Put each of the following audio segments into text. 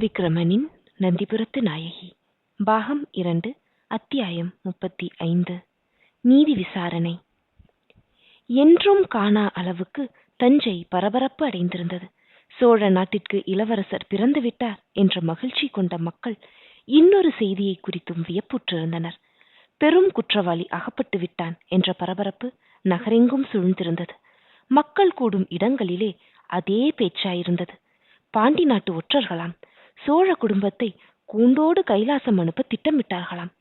விக்ரமனின் நந்திபுரத்து நாயகி. பாகம் இரண்டு அத்தியாயம் முப்பத்தி ஐந்து. நீதி விசாரணை. என்றும் காணா அளவுக்கு தஞ்சை பரபரப்பு அடைந்திருந்தது. சோழ நாட்டிற்கு இளவரசர் பிறந்து விட்டார் என்ற மகிழ்ச்சி கொண்ட மக்கள் இன்னொரு செய்தியை குறித்தும் வியப்புற்றிருந்தனர். பெரும் குற்றவாளி அகப்பட்டு விட்டான் என்ற பரபரப்பு நகரெங்கும் சூழ்ந்திருந்தது. மக்கள் கூடும் இடங்களிலே அதே பேச்சாயிருந்தது. பாண்டி நாட்டு ஒற்றர்களாம் சோழ குடும்பத்தை கூண்டோடு கைலாசம் அனுப்ப திட்டமிட்டார்களாம்.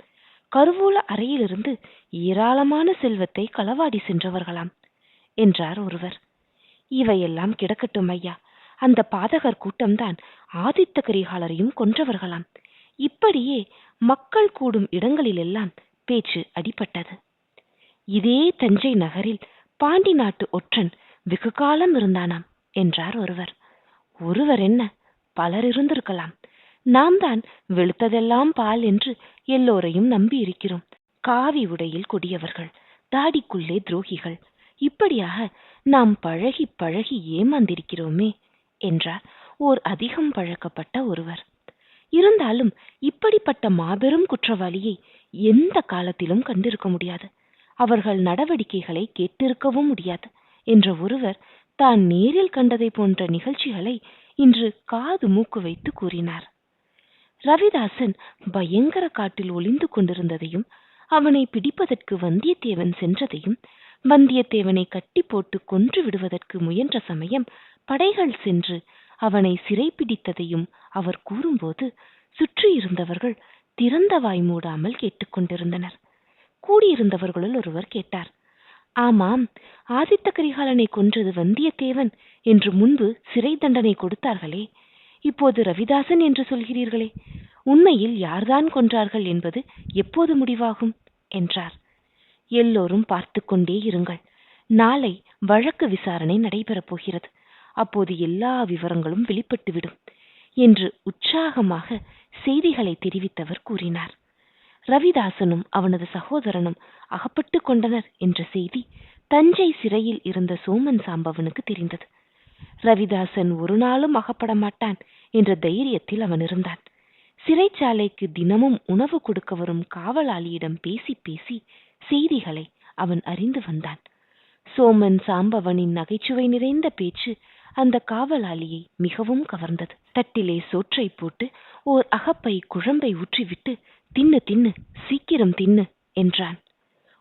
கருவூல அறையிலிருந்து ஏராளமான செல்வத்தை களவாடி சென்றவர்களாம் என்றார் ஒருவர். இவையெல்லாம் கிடக்கட்டும் ஐயா. அந்த பாதகர் கூட்டம்தான் ஆதித்த கரிகாலரையும் கொன்றவர்களாம். இப்படியே மக்கள் கூடும் இடங்களிலெல்லாம் பேச்சு அடிபட்டது. இதே தஞ்சை நகரில் பாண்டி நாட்டு ஒற்றன் வெகு காலம் இருந்தானாம் என்றார் ஒருவர். ஒருவர் என்ன? பலர் இருந்திருக்கலாம். நாம் தான் வெளுத்ததெல்லாம் பால் என்று எல்லோரையும் நம்பி இருக்கிறோம் காவி உடையில் கொடியவர்கள் தாடிக்குள்ளே துரோகிகள். இப்படியாக நாம் பழகி பழகி ஏமாந்திருக்கிறோமே என்றார் ஓர் அதிகம் பழக்கப்பட்ட ஒருவர். இருந்தாலும் இப்படிப்பட்ட மாபெரும் குற்றவாளியை எந்த காலத்திலும் கண்டிருக்க முடியாது. அவர்கள் நடவடிக்கைகளை கேட்டிருக்கவும் முடியாது. என்ற ஒருவர் தான் நேரில் கண்டதை போன்ற நிகழ்ச்சிகளை இன்று காது மூக்கு வைத்து கூறினார். ரவிதாசன் பயங்கர காட்டில் ஒளிந்து கொண்டிருந்ததையும் அவனை பிடிப்பதற்கு வந்தியத்தேவன் சென்றதையும் வந்தியத்தேவனை கட்டி போட்டு கொன்று விடுவதற்கு முயன்ற சமயம் படைகள் சென்று அவனை சிறைப்பிடித்ததையும் அவர் கூறும்போது சுற்றியிருந்தவர்கள் திறந்த வாய் மூடாமல் கேட்டுக்கொண்டிருந்தனர் கூடியிருந்தவர்களுள் ஒருவர் கேட்டார் ஆமாம் ஆதித்த கரிகாலனை கொன்றது வந்தியத்தேவன் என்று முன்பு சிறை தண்டனை கொடுத்தார்களே. இப்போது ரவிதாசன் என்று சொல்கிறீர்களே உண்மையில் யார்தான் கொன்றார்கள் என்பது எப்போது முடிவாகும்? என்றார். எல்லோரும் பார்த்து கொண்டே இருங்கள். நாளை வழக்கு விசாரணை நடைபெறப் போகிறது. அப்போது எல்லா விவரங்களும் வெளிப்பட்டுவிடும் என்று உற்சாகமாக செய்திகளை தெரிவித்தவர் கூறினார். ரவிதாசனும் அவனது சகோதரனும் அகப்பட்டு கொண்டனர் என்ற செய்தி தஞ்சை சிறையில் இருந்த சோமன் சாம்பவனுக்கு தெரிந்தது. ரவிதாசன் ஒரு நாளும் அகப்பட மாட்டான் என்ற தைரியத்தில் அவன் இருந்தான். சிறைச்சாலைக்கு தினமும் உணவு கொடுக்க வரும் காவலாளியிடம் பேசி பேசி செய்திகளை அவன் அறிந்து வந்தான். சோமன் சாம்பவனின் நகைச்சுவை நிறைந்த பேச்சு அந்த காவலாளியை மிகவும் கவர்ந்தது. தட்டிலே சோற்றை போட்டு ஓர் அகப்பை குழம்பை ஊற்றிவிட்டு தின்னு தின்னு சீக்கிரம் தின்னு என்றான்.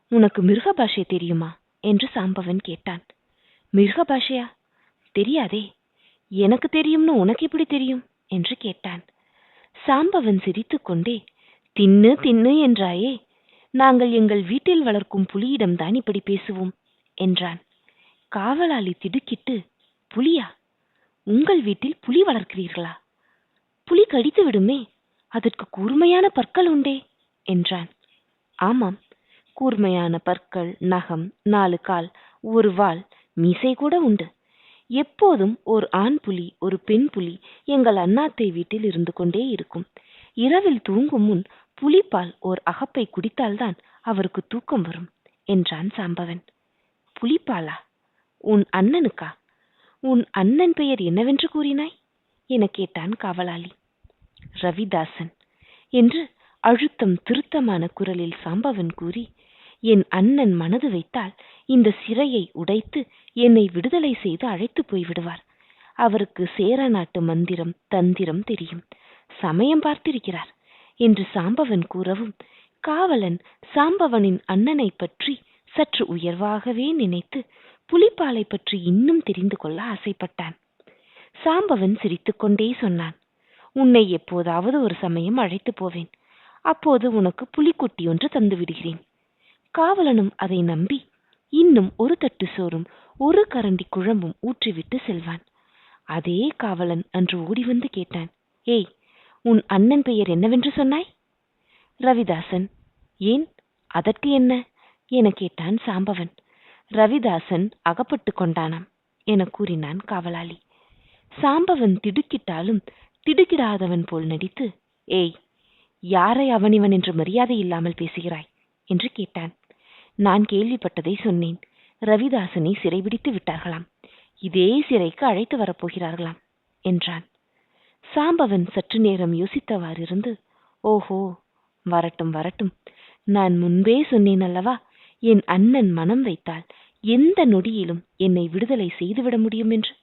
உனக்கு மிருக பாஷை தெரியுமா? என்று சாம்பவன் கேட்டான். மிருக பாஷையா? தெரியாதே. எனக்கு தெரியும்னு உனக்கு எப்படி தெரியும்? என்று கேட்டான். சாம்பவன் சிரித்துக்கொண்டே தின்னு தின்னு என்றாயே நாங்கள் எங்கள் வீட்டில் வளர்க்கும் புலியிடம்தான் இப்படி பேசுவோம் என்றான். காவலாளி திடுக்கிட்டு புலியா உங்கள் வீட்டில் புலி வளர்க்கிறீர்களா? புலி கடித்து விடுமே அதற்கு கூர்மையான பற்கள் உண்டே என்றான். ஆமாம் கூர்மையான பற்கள் நகம் நாலு கால் ஒரு வால் மீசை கூட உண்டு. எப்போதும் ஒரு ஆண் புலி ஒரு பெண் புலி எங்கள் அண்ணாத்தை வீட்டில் இருந்து கொண்டே இருக்கும். இரவில் தூங்கும் முன் புலிப்பால் ஓர் அகப்பை குடித்தால்தான் அவருக்கு தூக்கம் வரும் என்றான் சாம்பவன். புலிப்பாலா உன் அண்ணனுக்கா? உன் அண்ணன் பெயர் என்னவென்று கூறினாய்? என கேட்டான் காவலாளி. ரவிதாசன். என்று அழுத்தம் திருத்தமான குரலில் சாம்பவன் கூறி என் அண்ணன் மனது வைத்தால் இந்த சிறையை உடைத்து என்னை விடுதலை செய்து அழைத்து போய்விடுவார் அவருக்கு சேர நாட்டு மந்திரம் தந்திரம் தெரியும். சமயம் பார்த்திருக்கிறார் என்று சாம்பவன் கூறவும் காவலன் சாம்பவனின் அண்ணனை பற்றி சற்று உயர்வாகவே நினைத்து புலிப்பாலை பற்றி இன்னும் தெரிந்து கொள்ள ஆசைப்பட்டான். சாம்பவன் சிரித்துக்கொண்டே சொன்னான் உன்னை எப்போதாவது ஒரு சமயம் அழைத்து போவேன். அப்போது உனக்கு புலிக்குட்டி ஒன்று தந்து விடுகிறேன். காவலனும் அதை நம்பி இன்னும் ஒரு தட்டு சோறும் ஒரு கரண்டி குழம்பும் ஊற்றிவிட்டு செல்வான். அதே காவலன் அன்று ஓடி வந்து கேட்டான் ஏய் உன் அண்ணன் பெயர் என்னவென்று சொன்னாய்? ரவிதாசன். ஏன்? அதற்கு என்ன? என கேட்டான் சாம்பவன். ரவிதாசன் அகப்பட்டு கொண்டானாம் என கூறினான் காவலாளி. சாம்பவன் திடுக்கிட்டாலும் திடுக்கிடாதவன் போல் நடித்து ஏய் யாரை அவன் இவன் என்று மரியாதை இல்லாமல் பேசுகிறாய்? என்று கேட்டான். நான் கேள்விப்பட்டதை சொன்னேன். ரவிதாசனை சிறைபிடித்து விட்டார்களாம். இதே சிறைக்கு அழைத்து வரப்போகிறார்களாம் என்றான். சாம்பவன் சற்று நேரம் யோசித்தவாறிருந்து ஓஹோ வரட்டும் வரட்டும். நான் முன்பே சொன்னேன் அல்லவா? என் அண்ணன் மனம் வைத்தால் எந்த நொடியிலும் என்னை விடுதலை செய்துவிட முடியும் என்று.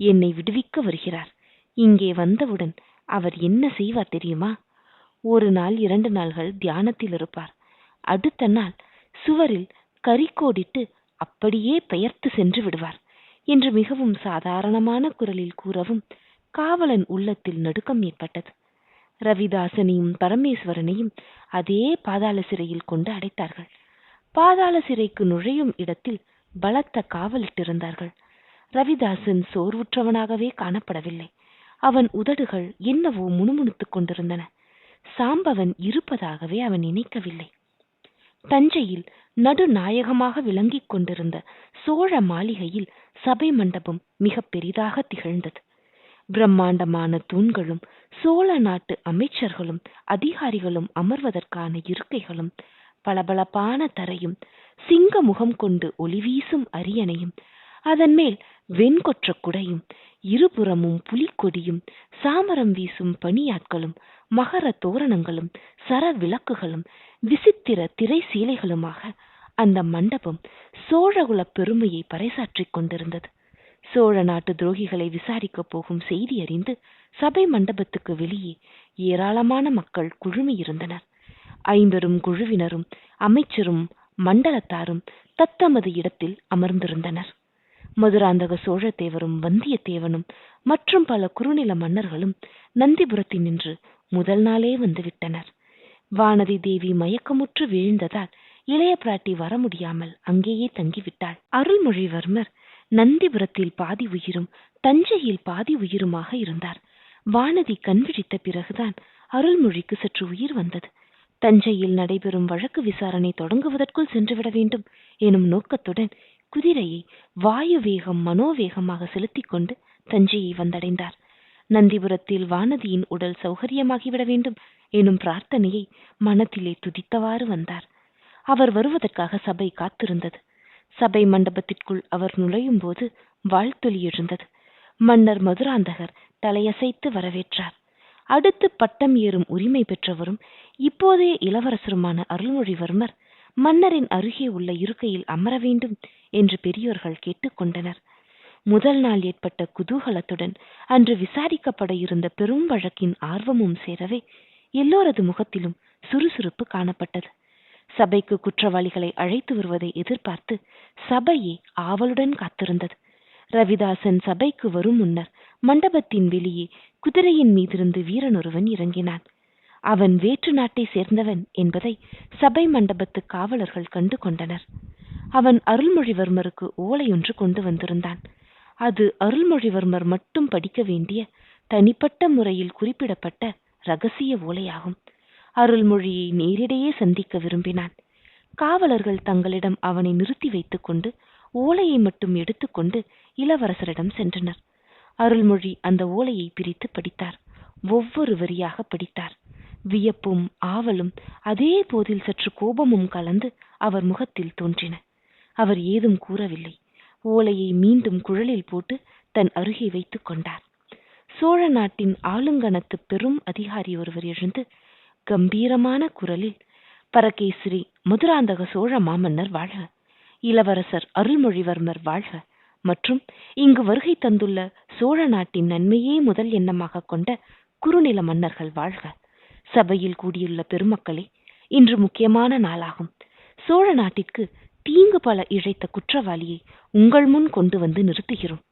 என்னை விடுவிக்க வருகிறார். இங்கே வந்தவுடன் அவர் என்ன செய்வார் தெரியுமா? ஒரு நாள் இரண்டு நாள்கள் தியானத்தில் இருப்பார். அடுத்த நாள் சுவரில் கரிக்கோடிட்டு அப்படியே பெயர்த்து சென்று விடுவார் என்று மிகவும் சாதாரணமான குரலில் கூறவும் காவலன் உள்ளத்தில் நடுக்கம் ஏற்பட்டது. ரவிதாசனையும் பரமேஸ்வரனையும் அதே பாதாள சிறையில் கொண்டு அடைத்தார்கள். பாதாள சிறைக்கு நுழையும் இடத்தில் பலத்த காவலிட்டிருந்தார்கள். ரவிதாசன் சோர்வுற்றவனாகவே காணப்படவில்லை. அவன் உதடுகள் என்னவோ முணுமுணுத்துக் கொண்டிருந்தன. சாம்பவன் இருப்பதாகவே அவன் நினைக்கவில்லை. தஞ்சையில் நடுநாயகமாக விளங்கிக் கொண்டிருந்த சோழ மாளிகையில் சபை மண்டபம் மிக பெரிதாக திகழ்ந்தது. பிரம்மாண்டமான தூண்களும் சோழ நாட்டு அமைச்சர்களும் அதிகாரிகளும் அமர்வதற்கான இருக்கைகளும் பளபளப்பான தரையும் சிங்க முகம் கொண்டு ஒளி வீசும் அரியணையும் அதன் மேல் வெண்கொற்ற குடையும் இருபுறமும் புலிக்கொடியும் சாமரம் வீசும் பணியாட்களும் மகர தோரணங்களும் சர விளக்குகளும் விசித்திர திரை சீலைகளுமாக அந்த மண்டபம் சோழகுல பெருமையை பறைசாற்றிக் கொண்டிருந்தது. சோழ நாட்டு துரோகிகளை விசாரிக்கப் போகும் செய்தி அறிந்து சபை மண்டபத்துக்கு வெளியே ஏராளமான மக்கள் குழுமியிருந்தனர் ஐம்பெரும் குழுவினரும் அமைச்சரும் மண்டலத்தாரும் தத்தமது இடத்தில் அமர்ந்திருந்தனர். மதுராந்தக சோழத்தேவரும் வந்தியத்தேவனும் மற்றும் பல குறுநில மன்னர்களும் நந்திபுரத்தில் நின்று முதல் நாளே வந்துவிட்டனர் வானதி தேவி மயக்கமுற்று வீழ்ந்ததால் இளைய பிராட்டி வர முடியாமல் அங்கேயே தங்கிவிட்டாள். அருள்மொழிவர்மர் நந்திபுரத்தில் பாதி உயிரும் தஞ்சையில் பாதி உயிருமாக இருந்தார். வானதி கண் விழித்த பிறகுதான் அருள்மொழிக்கு சற்று உயிர் வந்தது. தஞ்சையில் நடைபெறும் வழக்கு விசாரணை தொடங்குவதற்குள் சென்றுவிட வேண்டும் எனும் நோக்கத்துடன் குதிரையை வாயு வேகம் மனோவேகமாக செலுத்திக் கொண்டு தஞ்சையை வந்தடைந்தார். நந்திபுரத்தில் வானதியின் உடல் சௌகரியமாகிவிட வேண்டும் எனும் பிரார்த்தனையை மனத்திலே துதித்தவாறு வந்தார். அவர் வருவதற்காக சபை காத்திருந்தது. சபை மண்டபத்திற்குள் அவர் நுழையும் போது வாழ்த்தொலி எழுந்தது. மன்னர் மதுராந்தகர் தலையசைத்து வரவேற்றார். அடுத்து பட்டம் ஏறும் உரிமை பெற்றவரும் இப்போதைய இளவரசருமான அருள்மொழிவர்மர் மன்னரின் அருகே உள்ள இருக்கையில் அமர வேண்டும் என்று பெரியோர்கள் கேட்டுக்கொண்டனர். முதல் நாள் ஏற்பட்ட குதூகலத்துடன் அன்று விசாரிக்கப்பட இருந்த பெரும் வழக்கின் ஆர்வமும் சேரவே எல்லோரது முகத்திலும் சுறுசுறுப்பு காணப்பட்டது. சபைக்கு குற்றவாளிகளை அழைத்து வருவதை எதிர்பார்த்து சபையே ஆவலுடன் காத்திருந்தது. ரவிதாசன் சபைக்கு வரும் முன்னர் மண்டபத்தின் வெளியே குதிரையின் மீதிருந்து வீரன் ஒருவன் இறங்கினான். அவன் வேற்று நாட்டை சேர்ந்தவன் என்பதை சபை மண்டபத்து காவலர்கள் கண்டு கொண்டனர். அவன் அருள்மொழிவர்மருக்கு ஓலையொன்று கொண்டு வந்திருந்தான். அது அருள்மொழிவர்மர் மட்டும் படிக்க வேண்டிய தனிப்பட்ட முறையில் குறிப்பிடப்பட்ட ரகசிய ஓலையாகும். அருள்மொழியை நேரிடையே சந்திக்க விரும்பினான். காவலர்கள் தங்களிடம் அவனை நிறுத்தி வைத்துக் கொண்டு ஓலையை மட்டும் எடுத்துக்கொண்டு இளவரசரிடம் சென்றனர். அருள்மொழி அந்த ஓலையை பிரித்து படித்தார். ஒவ்வொரு வரியாக படித்தார். வியப்பும் ஆவலும் அதே போதில் சற்று கோபமும் கலந்து அவர் முகத்தில் தோன்றின. அவர் ஏதும் கூறவில்லை. ஓலையை மீண்டும் குழலில் போட்டு தன் அருகே வைத்துக் கொண்டார். சோழ நாட்டின் ஆளுங்கணத்து பெரும் அதிகாரி ஒருவர் எழுந்து கம்பீரமான குரலில் பரகேசரி மதுராந்தக சோழ மாமன்னர் வாழ்க. இளவரசர் அருள்மொழிவர்மர் வாழ்க. மற்றும் இங்கு வருகை தந்துள்ள சோழ நாட்டின் நன்மையே முதல் எண்ணமாக கொண்ட குறுநில மன்னர்கள் வாழ்க. சபையில் கூடியுள்ள பெருமக்களே இன்று முக்கியமான நாளாகும். சோழ நாட்டிற்கு தீங்கு பல இழைத்த குற்றவாளியை உங்கள் முன் கொண்டு வந்து நிறுத்துகிறோம்.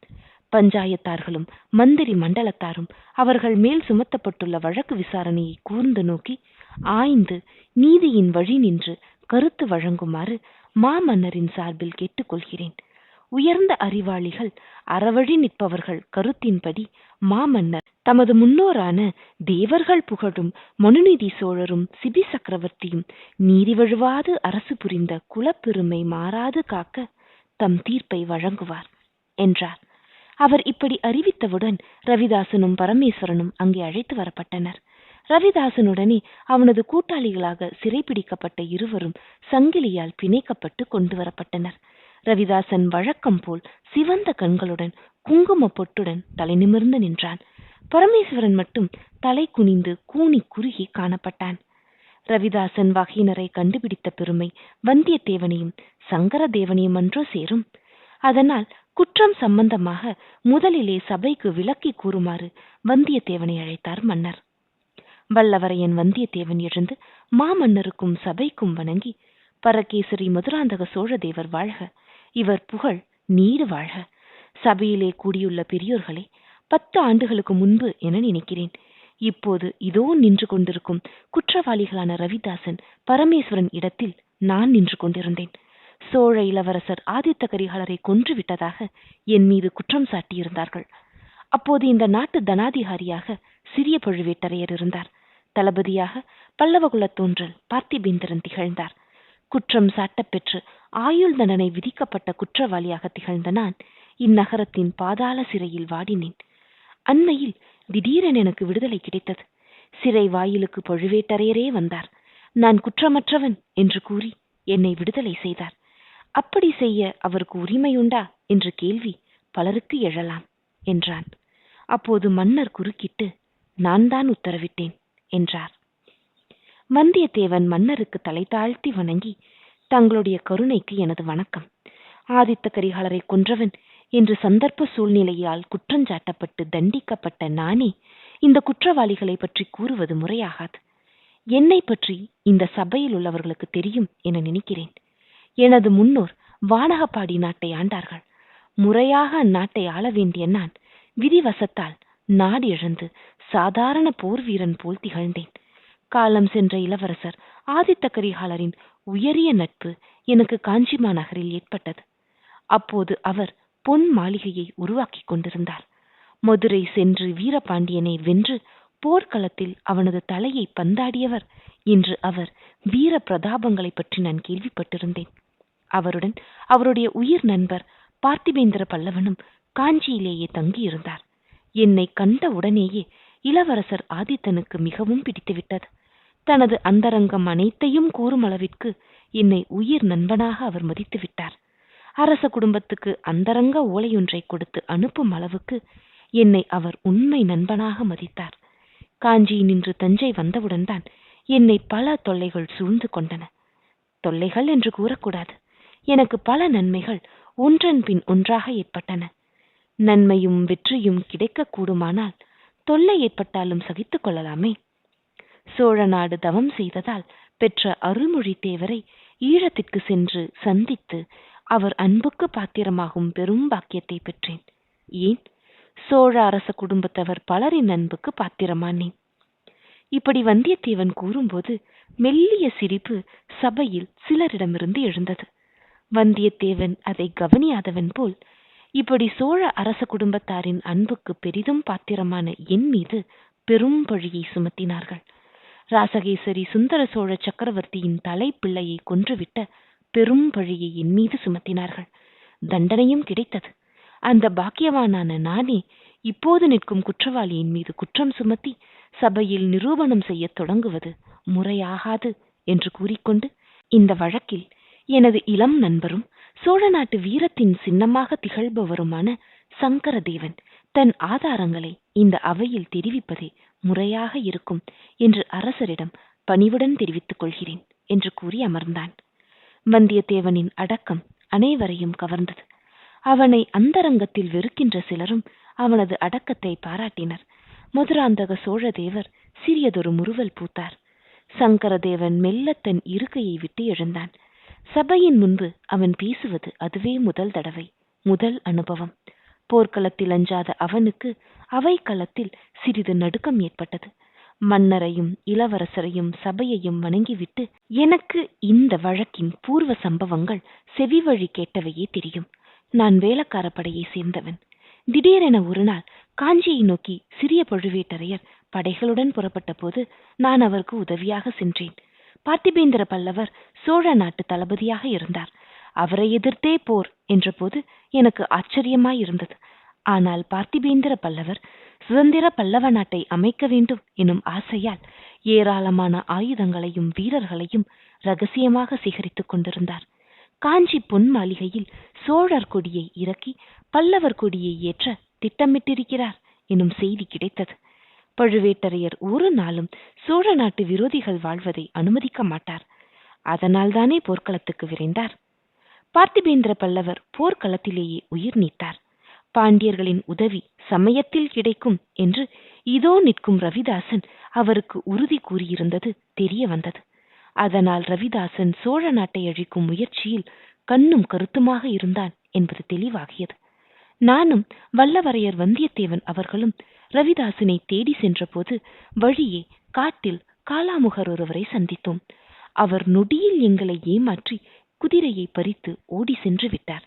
பஞ்சாயத்தார்களும் மந்திரி மண்டலத்தாரும் அவர்கள் மேல் சுமத்தப்பட்டுள்ள வழக்கு விசாரணையை கூர்ந்து நோக்கி ஆய்ந்து நீதியின் வழி நின்று கருத்து வழங்குமாறு மாமன்னரின் சார்பில் கேட்டுக்கொள்கிறேன். உயர்ந்த அறிவாளிகள் அறவழி நிற்பவர்கள் கருத்தின்படி மாமன்னர் தமது முன்னோரான தேவர்கள் புகழும் மனுநீதி சோழரும் சிபி சக்கரவர்த்தியும் நீதி வழுவாது அரசு புரிந்த குலப்பெருமை மாறாது காக்க தம் தீர்ப்பை வழங்குவார் என்றார். அவர் இப்படி அறிவித்தவுடன் ரவிதாசனும் பரமேஸ்வரனும் அங்கே அழைத்து வரப்பட்டனர். ரவிதாசனுடனே அவனது கூட்டாளிகளாக சிறைபிடிக்கப்பட்ட இருவரும் சங்கிலியால் பிணைக்கப்பட்டு கொண்டு வரப்பட்டனர். ரவிதாசன் வழக்கம் போல் சிவந்த கண்களுடன் குங்கும பொட்டுடன் தலை நிமிர்ந்து நின்றான். பரமேஸ்வரன் மட்டும் தலை குனிந்து கூனி குறுகி காணப்பட்டான். ரவிதாசன் வகையினரை கண்டுபிடித்த பெருமை வந்தியத்தேவனையும் சங்கரதேவனையும் அன்றோ சேரும். அதனால் குற்றம் சம்பந்தமாக முதலிலே சபைக்கு விளக்கி கூறுமாறு வந்தியத்தேவனை அழைத்தார் மன்னர். வல்லவரையன் வந்தியத்தேவன் எழுந்து மாமன்னருக்கும் சபைக்கும் வணங்கி பரகேசரி மதுராந்தக சோழதேவர் வாழ்க. இவர் புகழ் நீடு வாழ்க. சபையிலே கூடியுள்ள பெரியோர்களே பத்து ஆண்டுகளுக்கு முன்பு என நினைக்கிறேன். இப்போது இதோ நின்று கொண்டிருக்கும் குற்றவாளிகளான ரவிதாசன் பரமேஸ்வரன் இடத்தில் நான் நின்று கொண்டிருந்தேன். சோழ இளவரசர் ஆதித்த கரிகாலரை கொன்று விட்டதாக என் மீது குற்றம் சாட்டியிருந்தார்கள். அப்போது இந்த நாட்டு தனாதிகாரியாக சிறிய பழுவேட்டரையர் இருந்தார். தளபதியாக பல்லவகுல தோன்றல் பார்த்திபேந்திரன் திகழ்ந்தார். குற்றம் சாட்டப்பெற்று ஆயுள் தண்டனை விதிக்கப்பட்ட குற்றவாளியாக திகழ்ந்த நான் இந்நகரத்தின் பாதாள சிறையில் வாடினேன். அண்மையில் திடீரென எனக்கு விடுதலை கிடைத்தது. சிறை வாயிலுக்கு பழுவேட்டரையரே வந்தார். நான் குற்றமற்றவன் என்று கூறி என்னை விடுதலை செய்தார். அப்படி செய்ய அவருக்கு உரிமையுண்டா என்ற கேள்வி பலருக்கு எழலாம் என்றான். அப்போது மன்னர் குறுக்கிட்டு நான் தான் உத்தரவிட்டேன் என்றார். வந்தியத்தேவன் மன்னருக்கு தலை தாழ்த்தி வணங்கி தங்களுடைய கருணைக்கு எனது வணக்கம். ஆதித்த கரிகாலரை கொன்றவன் என்று சந்தர்ப்ப சூழ்நிலையால் குற்றஞ்சாட்டப்பட்டு தண்டிக்கப்பட்ட நானே இந்த குற்றவாளிகளை பற்றி கூறுவது முறையாகாது. என்னை பற்றி இந்த சபையில் உள்ளவர்களுக்கு தெரியும் என நினைக்கிறேன். எனது முன்னோர் வானகப்பாடி நாட்டை ஆண்டார்கள். முறையாக அந்நாட்டை ஆள வேண்டிய நான் விதிவசத்தால் நாடு இழந்து சாதாரண போர் வீரன் போல் திகழ்ந்தேன். காலம் சென்ற இளவரசர் ஆதித்த கரிகாலரின் உயரிய நட்பு எனக்கு காஞ்சிமா நகரில் ஏற்பட்டது. அப்போது அவர் பொன் மாளிகையை உருவாக்கிக் கொண்டிருந்தார். மதுரை சென்று வீரபாண்டியனை வென்று போர்க்களத்தில் அவனது தலையை பந்தாடியவர் என்று அவர் வீர பிரதாபங்களை பற்றி நான் கேள்விப்பட்டிருந்தேன். அவருடன் அவருடைய உயிர் நண்பர் பார்த்திபேந்திர பல்லவனும் காஞ்சியிலேயே தங்கியிருந்தார். என்னை கண்ட உடனேயே இளவரசர் ஆதித்தனுக்கு மிகவும் பிடித்துவிட்டது. தனது அந்தரங்கம் அனைத்தையும் கூறும் அளவிற்கு என்னை உயிர் நண்பனாக அவர் மதித்து விட்டார். அரச குடும்பத்துக்கு அந்தரங்க ஓலையொன்றை கொடுத்து அனுப்பும் அளவுக்கு என்னை அவர் உண்மை நண்பனாக மதித்தார். காஞ்சி நின்று தஞ்சை வந்தவுடன் தான் என்னை பல தொல்லைகள் சூழ்ந்து கொண்டன. தொல்லைகள் என்று கூறக்கூடாது. எனக்கு பல நன்மைகள் ஒன்றன் பின் ஒன்றாக ஏற்பட்டன. நன்மையும் வெற்றியும் கிடைக்கக்கூடுமானால் தொல்லை ஏற்பட்டாலும் சகித்துக் கொள்ளலாமே. சோழ நாடு தவம் செய்ததால் பெற்ற அருள்மொழித்தேவரை ஈழத்திற்கு சென்று சந்தித்து அவர் அன்புக்கு பாத்திரமாகும் பெரும் பாக்கியத்தை பெற்றேன். ஏன்? சோழ அரச குடும்பத்தவர் பலரின் அன்புக்கு பாத்திரமானேன். இப்படி வந்தியத்தேவன் கூறும்போது மெல்லிய சிரிப்பு சபையில் சிலரிடமிருந்து எழுந்தது. வந்தியத்தேவன் அதை கவனியாதவன் போல் இப்படி சோழ அரச குடும்பத்தாரின் அன்புக்கு பெரிதும் பாத்திரமான என் மீது பெரும் பழியை சுமத்தினார்கள். ராசகேசரி சுந்தர சோழ சக்கரவர்த்தியின் தலைப்பிள்ளையை கொன்றுவிட்ட பெரும் பழியை என் மீது சுமத்தினார்கள். தண்டனையும் கிடைத்தது. அந்த பாக்கியவானான நானே இப்போது நிற்கும் குற்றவாளியின் மீது குற்றம் சுமத்தி சபையில் நிரூபணம் செய்யத் தொடங்குவது முறையாகாது என்று கூறிக்கொண்டு இந்த வழக்கில் எனது இளம் நண்பரும் சோழ நாட்டு வீரத்தின் சின்னமாக திகழ்பவருமான சங்கரதேவன் தன் ஆதாரங்களை இந்த அவையில் தெரிவிப்பதே முறையாக இருக்கும் என்று அரசரிடம் பணிவுடன் தெரிவித்துக் கொள்கிறேன் என்று கூறி அமர்ந்தான். வந்தியத்தேவனின் அடக்கம் அனைவரையும் கவர்ந்தது. அவனை அந்தரங்கத்தில் வெறுக்கின்ற சிலரும் அவனது அடக்கத்தை பாராட்டினர். மதுராந்தக சோழதேவர் சிறியதொரு முறுவல் பூத்தார். சங்கரதேவன் மெல்ல தன் இருக்கையை விட்டு எழுந்தான். சபையின் முன்பு அவன் பேசுவது அதுவே முதல் தடவை முதல் அனுபவம். போர்க்களத்தில் அஞ்சாத அவனுக்கு அவை களத்தில் சிறிது நடுக்கம் ஏற்பட்டது. மன்னரையும் இளவரசரையும் சபையையும் வணங்கிவிட்டு எனக்கு இந்த வழக்கின் பூர்வ சம்பவங்கள் செவி வழி கேட்டவையே தெரியும். நான் வேலக்கார படையை சேர்ந்தவன். திடீரென ஒரு நாள் காஞ்சியை நோக்கி சிறிய பழுவேட்டரையர் படைகளுடன் புறப்பட்ட போது நான் அவருக்கு உதவியாக சென்றேன். பார்த்திபேந்திர பல்லவர் சோழ நாட்டு தளபதியாக இருந்தார். அவரை எதிர்த்தே போர் என்றபோது எனக்கு ஆச்சரியமாய் இருந்தது. ஆனால் பார்த்திபேந்திர பல்லவர் சுதந்திர பல்லவ நாட்டை அமைக்க வேண்டும் எனும் ஆசையால் ஏராளமான ஆயுதங்களையும் வீரர்களையும் ரகசியமாக சேகரித்துக் கொண்டிருந்தார். காஞ்சி பொன் மாளிகையில் சோழர் கொடியை இறக்கி பல்லவர் கொடியை ஏற்ற திட்டமிட்டிருக்கிறார் எனும் செய்தி கிடைத்தது. பழுவேட்டரையர் ஒரு நாளும் சோழ நாட்டு விரோதிகள் வாழ்வதை அனுமதிக்க மாட்டார். அதனால்தானே போர்க்களத்துக்கு விரைந்தார். பார்த்திபேந்திர பல்லவர் போர்க்களத்திலேயே உயிர் நீத்தார். பாண்டியர்களின் உதவி சமயத்தில் கிடைக்கும் என்று இதோ நிற்கும் ரவிதாசன் அவருக்கு உறுதி கூறியிருந்தது தெரிய வந்தது. அதனால் ரவிதாசன் சோழ நாட்டை அழிக்கும் முயற்சியில் கண்ணும் கருத்துமாக இருந்தான் என்பது தெளிவாகியது. நானும் வல்லவரையர் வந்தியத்தேவன் அவர்களும் ரவிதாசனை தேடி சென்றபோது வழியே காட்டில் காலாமுகர் ஒருவரை சந்தித்தோம். அவர் நொடியில் எங்களை ஏமாற்றி குதிரையை பறித்து ஓடி சென்று விட்டார்.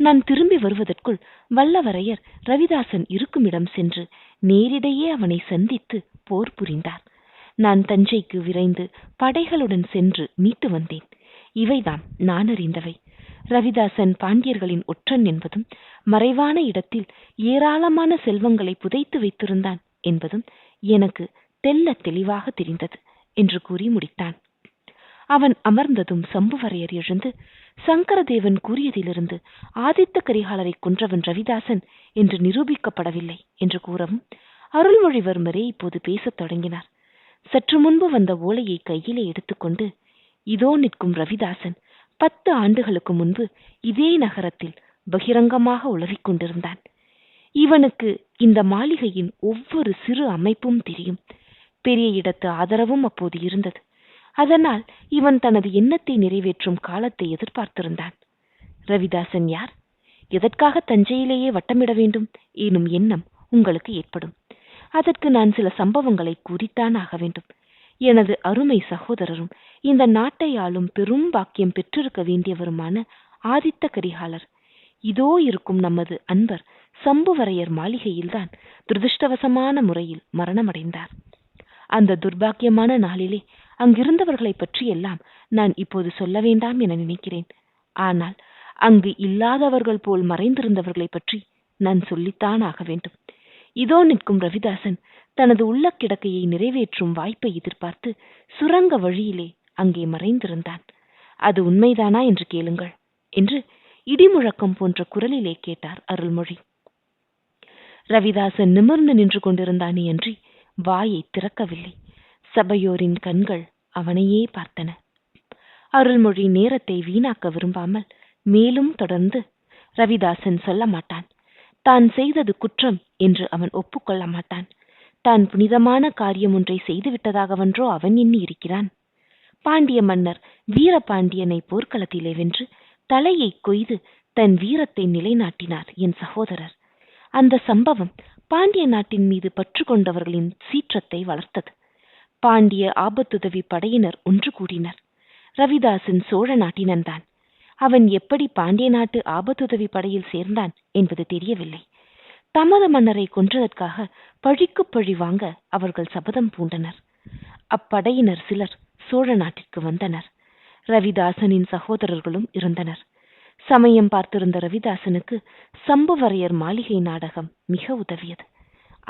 நான் திரும்பி வருவதற்குள் வல்லவரையர் ரவிதாசன் இருக்குமிடம் சென்று நேரிடையே அவனை சந்தித்து போர் புரிந்தார். நான் தஞ்சைக்கு விரைந்து படைகளுடன் சென்று மீட்டு வந்தேன். இவைதான் நான் அறிந்தவை. ரவிதாசன் பாண்டியர்களின் ஒற்றன் என்பதும் மறைவான இடத்தில் ஏராளமான செல்வங்களை புதைத்து வைத்திருந்தான் என்பதும் எனக்கு தெல்ல தெளிவாக தெரிந்தது என்று கூறி முடித்தான். அவன் அமர்ந்ததும் சம்புவரையர் எழுந்து சங்கரதேவன் கூறியதிலிருந்து ஆதித்த கரிகாலரை கொன்றவன் ரவிதாசன் என்று நிரூபிக்கப்படவில்லை என்று கூறவும் அருள்மொழிவர்மரே இப்போது பேசத் தொடங்கினார். சற்று முன்பு வந்த ஓலையை கையிலே எடுத்துக்கொண்டு இதோ நிற்கும் ரவிதாசன் பத்து ஆண்டுகளுக்கு முன்பு இதே நகரத்தில் பகிரங்கமாக உலவிக் கொண்டிருந்தான். இவனுக்கு இந்த மாளிகையின் ஒவ்வொரு சிறு அமைப்பும் தெரியும். பெரிய இடத்து ஆதரவும் அப்போது இருந்தது. அதனால் இவன் தனது எண்ணத்தை நிறைவேற்றும் காலத்தை எதிர்பார்த்திருந்தான். ரவிதாசன் யார்? எதற்காக தஞ்சையிலேயே வட்டமிட வேண்டும்? எனும் எண்ணம் உங்களுக்கு ஏற்படும். அதற்கு நான் சில சம்பவங்களை கூறித்தான் ஆக வேண்டும். எனது அருமை சகோதரரும் இந்த நாட்டை ஆளும் பெரும் பாக்கியம் பெற்றிருக்க வேண்டியவருமான ஆதித்த கரிகாலர். இதோ இருக்கும் நமது அன்பர் சம்புவரையர் மாளிகையில்தான் துரதிருஷ்டவசமான முறையில் மரணமடைந்தார். அந்த துர்பாக்கியமான நாளிலே அங்கிருந்தவர்களை பற்றி எல்லாம் நான் இப்போது சொல்ல வேண்டாம் என நினைக்கிறேன். ஆனால் அங்கு இல்லாதவர்கள் போல் மறைந்திருந்தவர்களை பற்றி நான் சொல்லித்தான் ஆக வேண்டும். இதோ நிற்கும் ரவிதாசன் தனது உள்ள கிடக்கையை நிறைவேற்றும் வாய்ப்பை எதிர்பார்த்து சுரங்க வழியிலே அங்கே மறைந்திருந்தான். அது உண்மைதானா என்று கேளுங்கள் என்று இடிமுழக்கம் போன்ற குரலிலே கேட்டார் அருள்மொழி. ரவிதாசன் நிமிர்ந்து நின்று கொண்டிருந்தானே அன்றி வாயை திறக்கவில்லை. சபையோரின் கண்கள் அவனையே பார்த்தன. அருள்மொழி நேரத்தை வீணாக்க விரும்பாமல் மேலும் தொடர்ந்து ரவிதாசன் சொல்ல மாட்டான். தான் செய்தது குற்றம் என்று அவன் ஒப்புக்கொள்ள மாட்டான். தான் புனிதமான காரியம் ஒன்றை செய்துவிட்டதாகவன்றோ அவன் எண்ணி இருக்கிறான். பாண்டிய மன்னர் வீரபாண்டியனை போர்க்களத்திலே வென்று தலையை கொய்து தன் வீரத்தை நிலைநாட்டினார் என் சகோதரர். அந்த சம்பவம் பாண்டிய நாட்டின் மீது பற்று கொண்டவர்களின் சீற்றத்தை வளர்த்தது. பாண்டிய ஆபத்துதவி படையினர் ஒன்று கூடினர். ரவிதாசன் சோழ நாட்டினன்தான். அவன் எப்படி பாண்டிய நாட்டு ஆபத்துதவி படையில் சேர்ந்தான் என்பது தெரியவில்லை. தமது மன்னரை கொன்றதற்காக பழிக்கு பழி வாங்க அவர்கள் சபதம் பூண்டனர். அப்படையினர் சிலர் சோழ நாட்டிற்கு வந்தனர். ரவிதாசனின் சகோதரர்களும் இருந்தனர். சமயம் பார்த்திருந்த ரவிதாசனுக்கு சம்புவரையர் மாளிகை நாடகம் மிக உதவியது.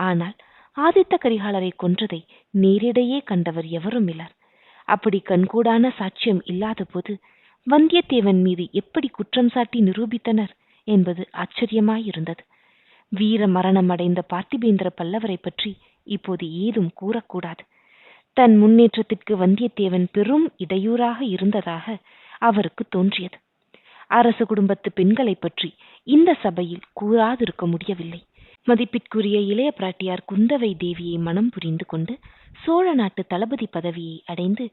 ஆனால் ஆதித்த கரிகாலரை கொன்றதை நேரிடையே கண்டவர் எவரும் இலர் அப்படி கண்கூடான சாட்சியம் இல்லாத போது வந்தியத்தேவன் மீது எப்படி குற்றம் சாட்டி நிரூபித்தனர் என்பது ஆச்சரியமாயிருந்தது. வீர மரணம் அடைந்த பார்த்திபேந்திர பல்லவரை பற்றி இப்போது ஏதும் கூறக்கூடாது. தன் முன்னேற்றத்திற்கு வந்தியத்தேவன் பெரும் இடையூறாக இருந்ததாக அவருக்கு தோன்றியது. அரச குடும்பத்து பெண்களை பற்றி இந்த சபையில் கூறாதிருக்க முடியவில்லை. மதிப்பிற்குரிய இளைய பிராட்டியார் குந்தவை தேவியை மனம் புரிந்து கொண்டு சோழ நாட்டு தளபதி பதவியை அடைந்து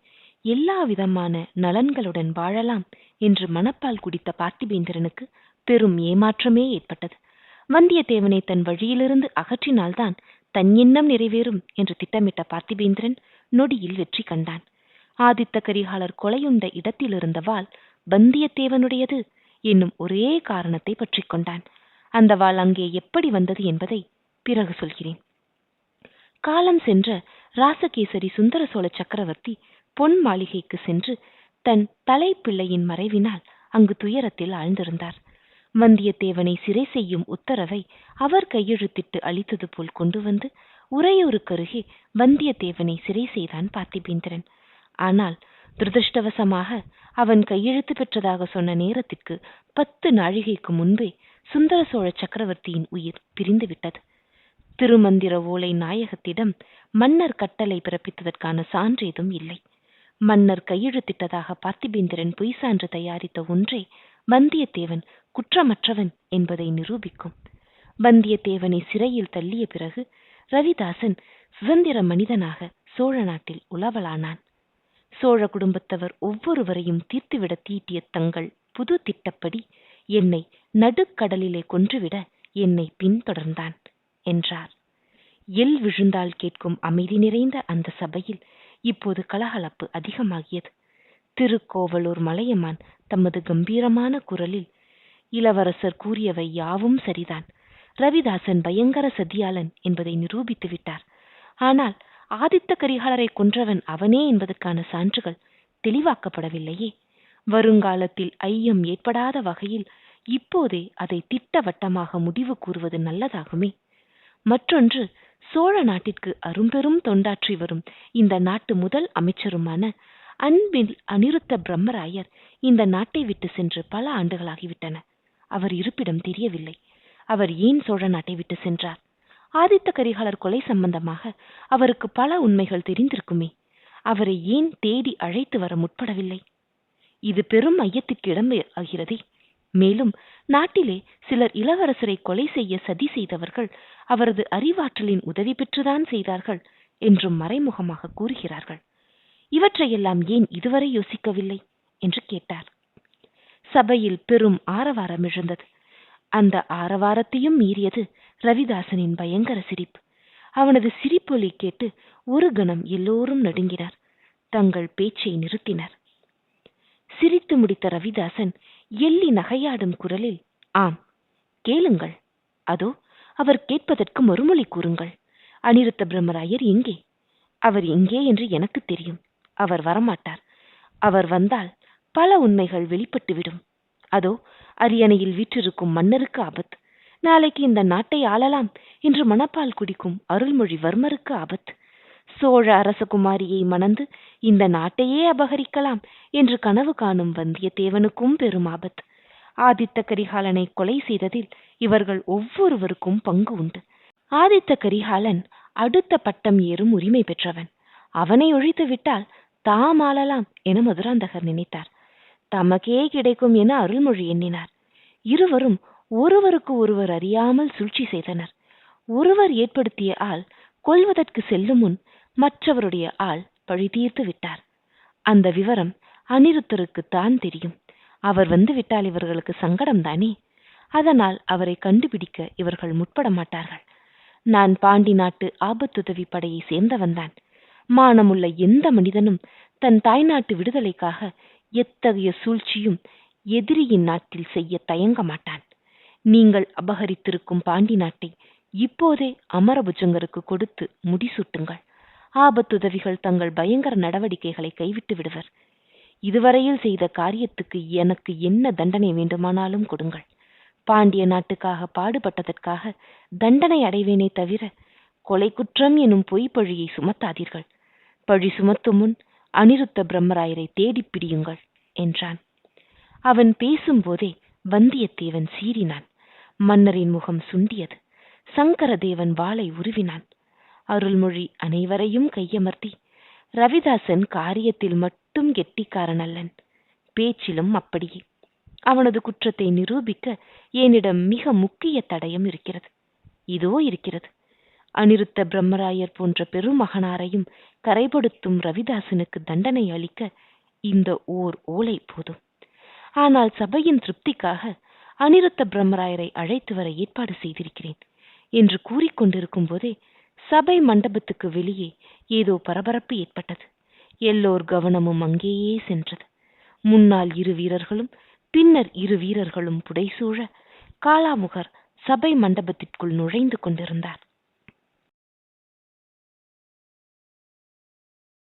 எல்லா விதமான நலன்களுடன் வாழலாம் என்று மனப்பால் குடித்த பார்த்திபேந்திரனுக்கு பெரும் ஏமாற்றமே ஏற்பட்டது. வந்தியத்தேவனை தன் வழியிலிருந்து அகற்றினால்தான் தன் எண்ணம் நிறைவேறும் என்று திட்டமிட்ட பார்த்திபேந்திரன் நொடியில் வெற்றி கண்டான். ஆதித்த கரிகாலர் கொலையுண்ட இடத்திலிருந்த வாள் வந்தியத்தேவனுடையது என்னும் ஒரே காரணத்தை பற்றி கொண்டான். அந்த வாள் அங்கே எப்படி வந்தது என்பதை பிறகு சொல்கிறேன். காலம் சென்ற ராசகேசரி சுந்தர சோழ சக்கரவர்த்தி பொன் மாளிகைக்கு சென்று தன் தலைப்பிள்ளையின் மறைவினால் அங்கு துயரத்தில் ஆழ்ந்திருந்தார். வந்தியத்தேவனை சிறை செய்யும் உத்தரவை அவர் கையெழுத்திட்டு அளித்தது போல் கொண்டு வந்து உறையூருக்கருகே வந்தியத்தேவனை சிறை செய்தான் பார்த்திபேந்திரன். ஆனால் துரதிருஷ்டவசமாக அவன் கையெழுத்து பெற்றதாக சொன்ன நேரத்திற்கு பத்து நாழிகைக்கு முன்பே சுந்தர சோழ சக்கரவர்த்தியின் உயிர் பிரிந்துவிட்டது. திருமந்திர ஓலை நாயகத்திடம் மன்னர் கட்டளை பிறப்பித்ததற்கான சான்று ஏதும் இல்லை. மன்னர் கையெழுத்திட்டதாக பார்த்திபேந்திரன் பொய் சான்று தயாரித்த ஒன்றே வந்தியத்தேவன் குற்றமற்றவன் என்பதை நிரூபிக்கும். வந்தியத்தேவனை சிறையில் தள்ளிய பிறகு ரவிதாசன் சுதந்திர மனிதனாக சோழ நாட்டில் உலவலானான். சோழ குடும்பத்தவர் ஒவ்வொருவரையும் தீர்த்துவிட தீட்டிய தங்கள் புது திட்டப்படி என்னை நடுக்கடலிலே கொன்றுவிட என்னை பின்தொடர்ந்தான் என்றார். எல் விழுந்தால் கேட்கும் அமைதி நிறைந்த அந்த சபையில் இப்போது கலகலப்பு அதிகமாகியது. திருக்கோவலூர் மலையமான் தமது கம்பீரமான குரலில் இளவரசர் கூறியவை யாவும் சரிதான். ரவிதாசன் பயங்கர சதியாளன் என்பதை நிரூபித்து விட்டார். ஆனால் ஆதித்த கரிகாலரை கொன்றவன் அவனே என்பதற்கான சான்றுகள் தெளிவாக்கப்படவில்லையே. வருங்காலத்தில் ஐயம் ஏற்படாத வகையில் இப்போதே அதை திட்டவட்டமாக முடிவு கூறுவது நல்லதாகுமே? மற்றொன்று சோழ நாட்டிற்கு அரும்பெரும் தொண்டாற்றி வரும் இந்த நாட்டு முதல் அமைச்சருமான அன்பில் அனிருத்த பிரம்மராயர் இந்த நாட்டை விட்டு சென்று பல ஆண்டுகளாகிவிட்டன. அவர் இருப்பிடம் தெரியவில்லை. அவர் ஏன் சோழ நாட்டை விட்டு சென்றார்? ஆதித்த கரிகாலர் கொலை சம்பந்தமாக அவருக்கு பல உண்மைகள் தெரிந்திருக்குமே. அவரை ஏன் தேடி அழைத்து வர முற்படவில்லை? இது பெரும் ஐயத்திற்கு இடம் ஆகிறதே. மேலும் நாட்டிலே சிலர் இளவரசரை கொலை செய்ய சதி செய்தவர்கள் அவரது அறிவாற்றலின் உதவி பெற்றுதான் செய்தார்கள் என்றும் மறைமுகமாக கூறுகிறார்கள். இவற்றையெல்லாம் ஏன் இதுவரை யோசிக்கவில்லை? என்று கேட்டார். சபையில் பெரும் ஆரவாரம் எழுந்தது. அந்த ஆரவாரத்தையும் மீறியது ரவிதாசனின் பயங்கர சிரிப்பு. அவனது சிரிப்பொலி கேட்டு ஒரு கணம் எல்லோரும் நடுங்கினர். தங்கள் பேச்சை நிறுத்தினர். சிரித்து முடித்த ரவிதாசன் எள்ளி நகையாடும் குரலில் ஆம் கேளுங்கள். அதோ அவர் கேட்பதற்கு மறுமொழி கூறுங்கள். அனிருத்த பிரம்மராயர் எங்கே அவர் எங்கே என்று எனக்கு தெரியும். அவர் வரமாட்டார். அவர் வந்தால் பல உண்மைகள் வெளிப்பட்டுவிடும். அதோ அரியணையில் வீற்றிருக்கும் மன்னருக்கு ஆபத்து. நாளைக்கு இந்த நாட்டை ஆளலாம் என்று மணப்பால் குடிக்கும் அருள்மொழிவர்மருக்கு ஆபத்து. சோழ அரசகுமாரியை மணந்து இந்த நாட்டையே அபகரிக்கலாம் என்று கனவு காணும் வந்தியத்தேவனுக்கும் பெரும் ஆபத்து. ஆதித்த கரிகாலனை கொலை செய்ததில் இவர்கள் ஒவ்வொருவருக்கும் பங்கு உண்டு. ஆதித்த கரிகாலன் அடுத்த பட்டம் ஏறும் உரிமை பெற்றவன். அவனை ஒழித்து விட்டால் தாம் ஆளலாம் என மதுராந்தகர் நினைத்தார். தமக்கே கிடைக்கும் என அருள்மொழி எண்ணினார். இருவரும் ஒருவருக்கு ஒருவர் அறியாமல் சூழ்ச்சி செய்தனர். ஒருவர் ஏற்படுத்திய ஆள் கொல்வதற்கு செல்லும் முன் மற்றவருடைய ஆள் பழி தீர்த்து விட்டார். அந்த விவரம் அனிருத்தருக்கு தான் தெரியும். அவர் வந்து விட்டால் இவர்களுக்கு சங்கடம் தானே? அதனால் அவரை கண்டுபிடிக்க இவர்கள் முற்பட மாட்டார்கள். நான் பாண்டி நாட்டு ஆபத்துதவி படையை சேர்ந்தவன்தான் மானமுள்ள எந்த மனிதனும் தன் தாய்நாட்டு விடுதலைக்காக எத்தகைய சூழ்ச்சியும் எதிரியின் நாட்டில் செய்ய தயங்க மாட்டான். நீங்கள் அபகரித்திருக்கும் பாண்டி நாட்டை இப்போதே அமரபுஜங்கருக்கு கொடுத்து முடிசூட்டுங்கள். ஆபத்துதவிகள் தங்கள் பயங்கர நடவடிக்கைகளை கைவிட்டு விடுவர். இதுவரையில் செய்த காரியத்துக்கு எனக்கு என்ன தண்டனை வேண்டுமானாலும் கொடுங்கள். பாண்டிய நாட்டுக்காக பாடுபட்டதற்காக தண்டனை அடைவேனே தவிர கொலை குற்றம் எனும் பொய் பழியை சுமத்தாதீர்கள். பழி சுமத்தும் முன் அனிருத்த பிரம்மராயரை தேடிப் பிடியுங்கள் என்றான். அவன் பேசும்போதே வந்தியத்தேவன் சீறினான். மன்னரின் முகம் சுண்டியது. சங்கரதேவன் வாளை உருவினான். அருள்மொழி அனைவரையும் கையமர்த்தி ரவிதாசன் காரியத்தில் மட்டும் கெட்டிக்காரன் அல்லன் பேச்சிலும் அப்படியே. அவனது குற்றத்தை நிரூபிக்க என்னிடம் மிக முக்கிய தடயம் இருக்கிறது. இதோ இருக்கிறது. அனிருத்த பிரம்மராயர் போன்ற பெருமகனாரையும் கரைபடுத்தும் ரவிதாசனுக்கு தண்டனை அளிக்க இந்த ஓர் ஓலை போதும். ஆனால் சபையின் திருப்திக்காக அனிருத்த பிரம்மராயரை அழைத்து வர ஏற்பாடு செய்திருக்கிறேன் என்று கூறிக்கொண்டிருக்கும் போதே சபை மண்டபத்துக்கு வெளியே ஏதோ பரபரப்பு ஏற்பட்டது. எல்லோர் கவனமும் அங்கேயே சென்றது. முன்னால் இரு வீரர்களும் பின்னர் இரு வீரர்களும் புடைசூழ காலாமுகர் சபை மண்டபத்திற்குள் நுழைந்து கொண்டிருந்தார்.